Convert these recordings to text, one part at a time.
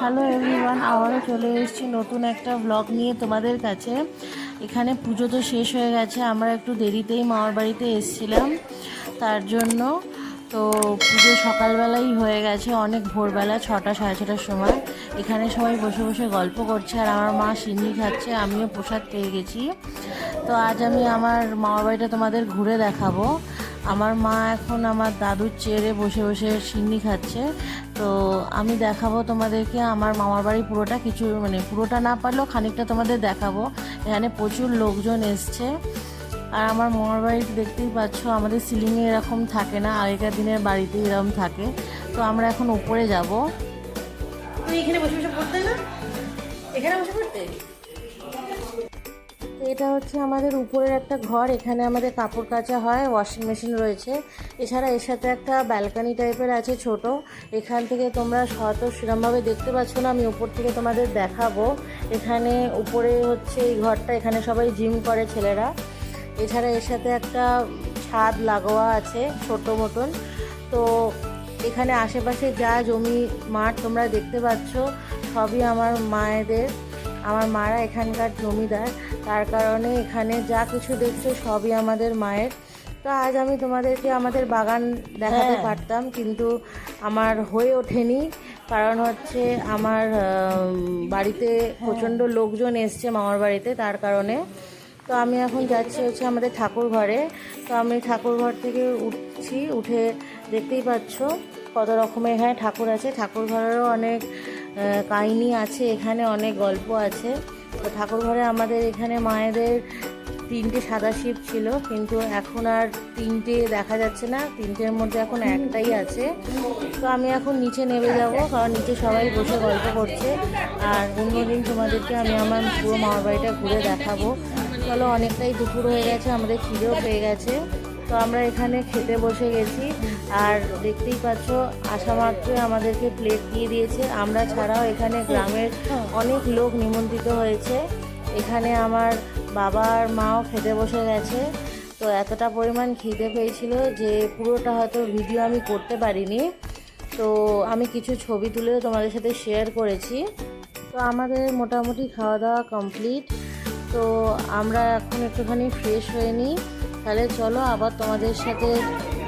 Hello everyone, আবারও চলে এসেছি নতুন একটা ব্লগ নিয়ে তোমাদের কাছে। এখানে পুজো তো শেষ হয়ে গেছে, আমরা একটু দেরিতেই মামার বাড়িতে এসেছিলাম, তার জন্য। তো পুজো সকালবেলাই হয়ে গেছে, অনেক ভোরবেলা ছটা, সাড়ে ছটার সময়। এখানে সবাই বসে বসে গল্প করছে, আর আমার মা সিন্নি খাচ্ছে, আমিও প্রসাদ পেয়ে গেছি। তো আজ আমি আমার মামার বাড়িটা তোমাদের ঘুরে দেখাবো। আমার মা এখন আমার দাদুর চেয়ারে বসে বসে সিন্নি খাচ্ছে। তো আমি দেখাবো তোমাদেরকে আমার মামার বাড়ি পুরোটা। কিছু মানে পুরোটা না পারলেও খানিকটা তোমাদের দেখাবো। এখানে প্রচুর লোকজন এসছে। আর আমার মামার বাড়িতে দেখতেই পাচ্ছ, আমাদের সিলিংয়ে এরকম থাকে না, আগেকার দিনের বাড়িতে এরকম থাকে। তো আমরা এখন উপরে যাব। তুমি এখানে বসে বসে পড়তে না? এখানে বসে পড়তে? এটা হচ্ছে আমাদের উপরের একটা ঘর, এখানে আমাদের কাপড় কাচা হয় ওয়াশিং মেশিন রয়েছে। এছাড়া এর সাথে একটা ব্যালকানি টাইপের আছে ছোট। এখান থেকে তোমরা শত সেরমভাবে দেখতে পাচ্ছ না, আমি উপর থেকে তোমাদের দেখাবো। এখানে উপরে হচ্ছে এই ঘরটা, এখানে সবাই জিম করে ছেলেরা। এছাড়া এর সাথে একটা ছাদ লাগোয়া আছে, ছোট মতন। তো এখানে আশেপাশে যা জমি মাঠ তোমরা দেখতে পাচ্ছ, সবই আমার মায়েদের। আমার মারা এখানকার জমিদার তার কারণে এখানে যা কিছু দেখছ সবই আমাদের মায়ের। তো আজ আমি তোমাদেরকে আমাদের বাগান দেখাতে হ্যাঁ। পারতাম কিন্তু আমার হয়ে ওঠেনি কারণ হচ্ছে আমার বাড়িতে প্রচণ্ড লোকজন এসছে মামার বাড়িতে তার কারণে। তো আমি এখন যাচ্ছি হচ্ছে আমাদের ঠাকুর ঘরে তো আমি ঠাকুর ঘর থেকে উঠছি উঠে দেখতেই পাচ্ছ কত রকমের এখানে ঠাকুর আছে। ঠাকুর ঘরেরও অনেক কাহিনী আছে, এখানে অনেক গল্প আছে। তো ঠাকুর ঘরে আমাদের এখানে মায়েদের তিনটে সাদা শিব ছিল, কিন্তু এখন আর তিনটে দেখা যাচ্ছে না। তিনটের মধ্যে এখন একটাই আছে। তো আমি এখন নিচে নেমে যাব, কারণ নিচে সবাই বসে গল্প করছে। আর অন্যদিন তোমাদেরকে আমি আমার পুরো মামার বাড়িটা ঘুরে দেখাবো। চলো, অনেকটাই দুপুর হয়ে গেছে, আমাদের খিদেও পেয়ে গেছে। তো আমরা এখানে খেতে বসে গেছি। আর দেখতেই পাচ্ছ আসা মাত্রই আমাদেরকে প্লেট দিয়ে দিয়েছে। আমরা ছাড়াও এখানে গ্রামের অনেক লোক নিমন্ত্রিত হয়েছে। এখানে আমার বাবা আর মাও খেতে বসে গেছে। তো এতটা পরিমাণ খিদে পেয়েছিল যে পুরোটা হয়তো ভিডিও আমি করতে পারিনি। তো আমি কিছু ছবি তুলে তোমাদের সাথে শেয়ার করেছি। তো আমাদের মোটামুটি খাওয়া দাওয়া কমপ্লিট তো আমরা এখন একটুখানি ফ্রেশ হয়ে নিই। তাহলে চলো আবার তোমাদের সাথে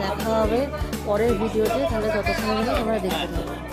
দেখা হবে পরের ভিডিওতে তাহলে ততক্ষণ তোমরা দেখতে পাবে।